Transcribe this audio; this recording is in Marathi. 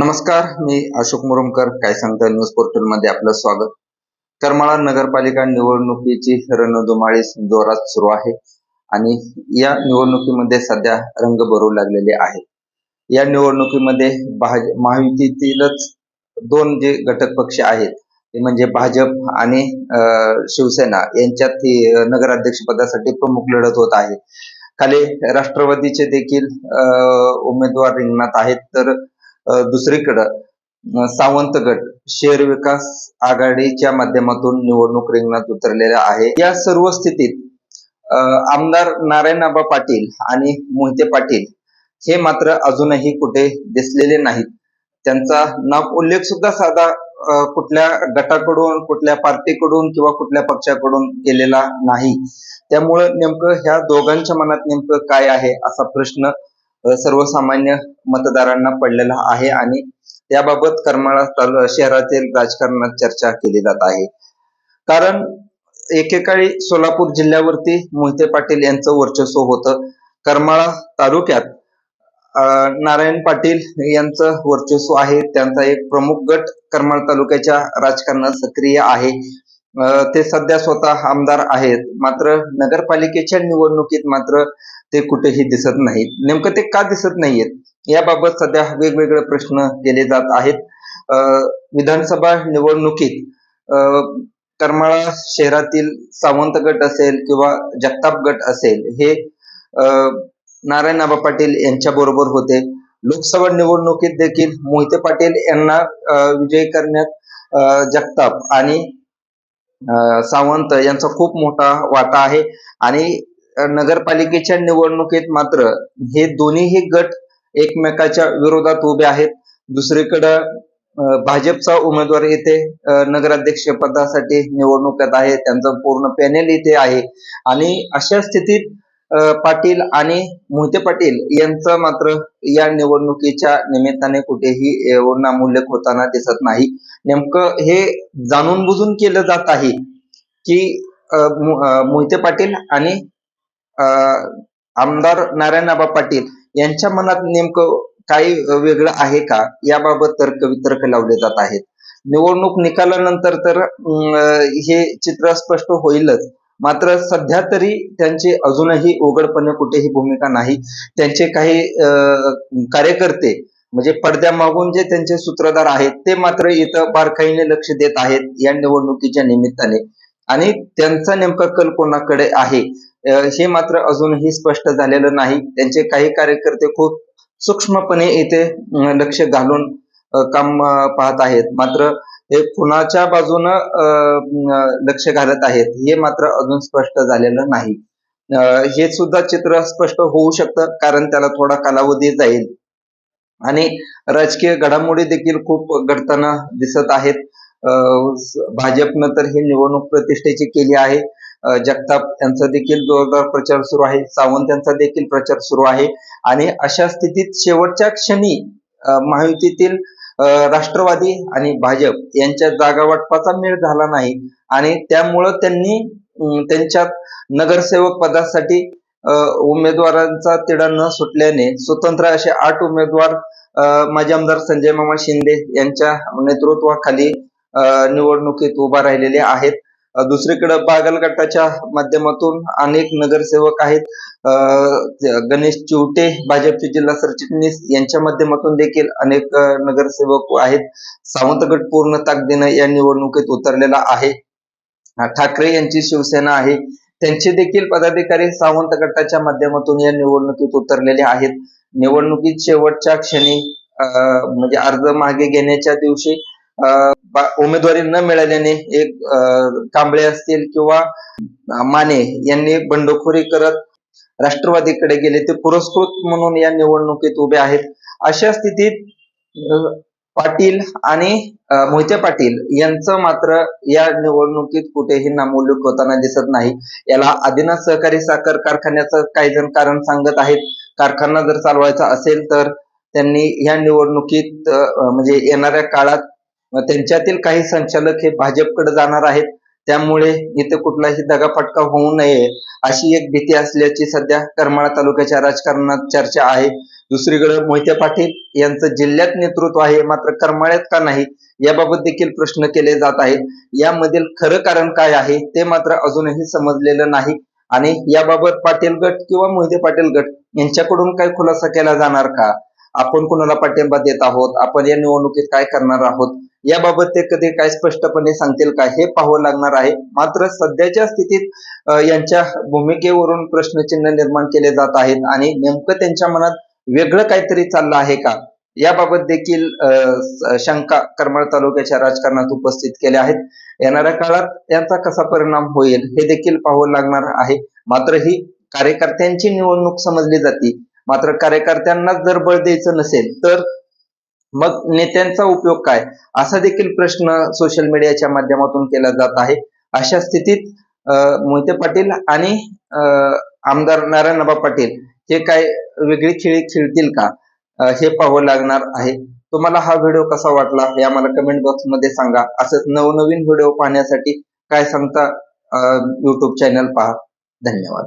नमस्कार मी अशोक मुरुमकर काय सांगता न्यूज पोर्टलमध्ये आपलं स्वागत. करमाळा नगरपालिका निवडणुकीची रणधुमाळी जोरात सुरू आहे आणि या निवडणुकीमध्ये सध्या रंग भरू लागलेले आहे. या निवडणुकीमध्ये भाज महायुतीतीलच दोन जे घटक पक्ष आहेत ते म्हणजे भाजप आणि शिवसेना यांच्यात ही नगराध्यक्ष पदासाठी प्रमुख लढत होत आहे. खाली राष्ट्रवादीचे देखील उमेदवार रिंगणात आहेत तर दुसरीकडं सावंत गट शहर विकास आघाडीच्या माध्यमातून निवडणूक रिंगणात उतरलेला आहे. या सर्व स्थितीत आमदार नारायणबाबा पाटील आणि मोहिते पाटील हे मात्र अजूनही कुठे दिसलेले नाहीत. त्यांचा नाव उल्लेख सुद्धा साधा कुठल्या गटाकडून कुठल्या पार्टीकडून किंवा कुठल्या पक्षाकडून केलेला नाही. त्यामुळं नेमकं ह्या दोघांच्या मनात नेमकं काय आहे असा प्रश्न सर्वसामान्य मतदारांना पडलेला आहे आणि त्याबाबत करमाळा शहरातील राजकारणात चर्चा केली जात आहे. कारण एकेकाळी सोलापूर जिल्ह्यावरती मोहिते पाटील यांचं वर्चस्व होतं. करमाळा तालुक्यात नारायण पाटील यांचं वर्चस्व आहे. त्यांचा एक प्रमुख गट करमाळ तालुक्याच्या राजकारणात सक्रिय आहे. ते सध्या स्वतः आमदार आहेत. मात्र नगरपालिकेच्या निवडणुकीत मात्र ते कुठेही दिसत नाहीत. नेमकं ते का दिसत नाहीयेत? याबाबत सध्या वेगवेगळे प्रश्न केले जात आहेत. विधानसभा निवडणुकीत करमाळा शहरातील सावंत गट असेल किंवा जगताप गट असेल हे नारायण आबा पाटील यांच्या बरोबर होते. लोकसभा निवडणुकीत देखील मोहिते पाटील यांना विजयी करण्यात जगताप आणि सावंत यांचा खूप मोठा वाटा आहे. आणि नगरपालिकेच्या निवडणुकीत मात्र हे दोन्हीही गट एकमेकाच्या विरोधात उभे आहेत. दुसरीकडं भाजपचा उमेदवार येथे नगराध्यक्ष पदासाठी निवडणुकीत आहे. त्यांचं पूर्ण पॅनेल इथे आहे. आणि अशा स्थितीत पाटील आणि मोहिते पाटील यांचं मात्र या निवडणुकीच्या निमित्ताने कुठेही एवढं होताना दिसत नाही. नेमकं हे जाणून बुजून केलं जात आहे की मोहिते पाटील आणि आमदार नारायणबाबा पाटील यांच्या मनात नेमकं काही वेगळं आहे का? याबाबत तर्क वितर्क लावले जात आहेत. निवडणूक निकालानंतर तर अं, हे चित्र स्पष्ट होईलच. मात्र सध्या तरी त्यांची अजूनही उघडपणे कुठेही भूमिका नाही. त्यांचे काही कार्यकर्ते म्हणजे पडद्यामागून जे त्यांचे सूत्रधार आहेत ते मात्र इथं बारकाईने लक्ष देत आहेत या निवडणुकीच्या निमित्ताने. आणि त्यांचा नेमका कल कोणाकडे आहे? हे मात्र अजूनही स्पष्ट झालेलं नाही. त्यांचे काही कार्यकर्ते खूप सूक्ष्मपणे इथे लक्ष घालून काम पाहत आहेत. मात्र हे कुणाच्या बाजूनं लक्ष घालत आहेत हे मात्र अजून स्पष्ट झालेलं नाही. हे सुद्धा चित्र स्पष्ट होऊ शकतं कारण त्याला थोडा कालावधी जाईल. आणि राजकीय घडामोडी देखील खूप घडताना दिसत आहेत. भाजपनं तर ही निवडणूक प्रतिष्ठेची केली आहे. जगताप यांचा देखील जोरदार प्रचार सुरू आहे. सावंत यांचा देखील प्रचार सुरू आहे. आणि अशा स्थितीत शेवटच्या क्षणी महायुतीतील राष्ट्रवादी आणि भाजप यांच्या जागा वाटपाचा मेळ झाला नाही. आणि त्यामुळं त्यांनी त्यांच्यात नगरसेवक पदासाठी उमेदवारांचा तिढा न सुटल्याने स्वतंत्र असे आठ उमेदवार माजी आमदार संजय मामा शिंदे यांच्या नेतृत्वाखाली निवडणुकीत उभा राहिलेले आहेत. दुसरीकडे बागल गटाच्या माध्यमातून अनेक नगरसेवक आहेत. अं, गणेश चिवटे भाजपचे जिल्हा सरचिटणीस यांच्या माध्यमातून देखील अनेक नगरसेवक आहेत. सावंत गट पूर्ण ताकदीनं या निवडणुकीत उतरलेला आहे. ठाकरे यांची शिवसेना आहे. त्यांचे देखील पदाधिकारी सावंत गटाच्या माध्यमातून या निवडणुकीत उतरलेले आहेत. निवडणुकीत शेवटच्या क्षणी म्हणजे अर्ज मागे घेण्याच्या दिवशी उमेदवारी न मिळाल्याने एक कांबळे असतील किंवा माने यांनी बंडखोरी करत राष्ट्रवादीकडे गेले ते पुरस्कृत म्हणून या निवडणुकीत उभे आहेत. अशा स्थितीत पाटील आणि मोहिते पाटील यांचं मात्र या निवडणुकीत कुठेही नामोल्लेख होताना दिसत नाही. याला आदिनाथ सहकारी साखर कारखान्याचं काही जण कारण सांगत आहेत. कारखाना जर चालवायचा असेल तर त्यांनी या निवडणुकीत म्हणजे येणाऱ्या काळात त्यांच्यातील काही संचालक हे भाजपकडे जाणार आहेत. त्यामुळे इथे कुठलाही दगाफटका होऊ नये अशी एक भीती असल्याची सध्या करमाळा तालुक्याच्या राजकारणात चर्चा आहे. दुसरीकडे मोहिते पाटील यांचं जिल्ह्यात नेतृत्व आहे मात्र करमाळ्यात का नाही याबाबत देखील प्रश्न केले जात आहेत. यामधील खरं कारण काय आहे ते मात्र अजूनही समजलेलं नाही. आणि याबाबत पाटील गट किंवा मोहिते पाटील गट यांच्याकडून काय खुलासा केला जाणार का? आपण कुणाला पाठिंबा देत आहोत? आपण या निवडणुकीत काय करणार आहोत? याबाबत ते कधी काय स्पष्टपणे सांगतील का? हे पाहावं लागणार आहे. मात्र सध्याच्या स्थितीत यांच्या भूमिकेवरून प्रश्नचिन्ह निर्माण केले जात आहेत आणि नेमकं त्यांच्या मनात वेगळं काहीतरी चाललं आहे का? याबाबत देखील शंका करमाळ तालुक्याच्या राजकारणात उपस्थित केल्या आहेत. येणाऱ्या काळात यांचा कसा परिणाम होईल हे देखील पाहावं लागणार आहे. मात्र ही कार्यकर्त्यांची निवडणूक समजली जाते. मात्र कार्यकर्त्यांनाच जर बळ द्यायचं नसेल तर मग नेत्यांचा उपयोग काय? असा देखील प्रश्न सोशल मीडियाच्या माध्यमातून केला जात आहे. अशा स्थितीत मोहिते पाटील आणि आमदार नारायणबा पाटील हे काय वेगळी खेळी खेळतील का? हे पाहावं लागणार आहे. तुम्हाला हा व्हिडिओ कसा वाटला हे आम्हाला कमेंट बॉक्समध्ये सांगा. असंच नवनवीन व्हिडिओ पाहण्यासाठी काय सांगता युट्यूब चॅनल पहा. धन्यवाद.